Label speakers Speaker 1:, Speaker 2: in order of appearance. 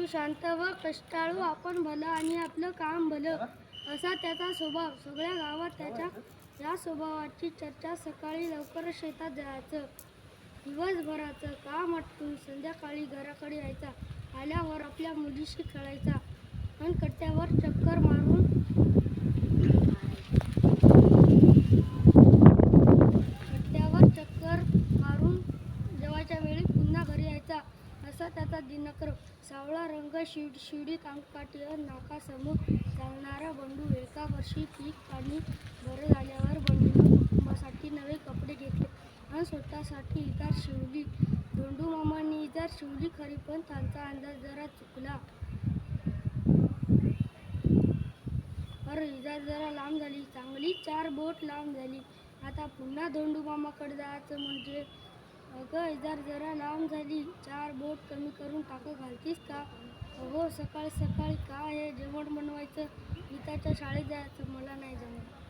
Speaker 1: तू शांत व कष्टाळू आपण भलं आणि आपलं काम भलं असा त्याचा स्वभाव. सगळ्या गावात त्याच्या या स्वभावाची चर्चा सकाळी लवकर शेतात जायचं. दिवसभराचं काम आटपून संध्याकाळी घराकडे यायचा. आल्यावर आपल्या मुलीशी खेळायचा. आणि कट्ट्यावर चक्कर मारून कट्ट्यावर चक्कर मारून जेवायच्या वेळी पुन्हा घरी यायचा असा त्याचा दिनक्रम सावळा रंग शिड शिडीत अंगकाठी नाकासमोर चालणारा बंडू एका वर्षी पीक पाणी बरं झाल्यावर बंडूनं कुटुंबासाठी नवे कपडे घेतले. आणि स्वतःसाठी इतर शिवली. धोंडू मामांनी इतर शिवली खरी पण त्यांचा अंदाज जरा चुकला. अरे इजार जरा लांब झाली. चांगली चार बोट लांब झाली. आता पुन्हा धोंडू मामाकडे जायचं म्हणजे अगं इजार जरा लांब झाली. चार बोट कमी करून टाकं घालतीस का? अगो सकाळी सकाळी काय आहे जेवण बनवायचं? गीताच्या शाळेत जायचं मला नाही जमत.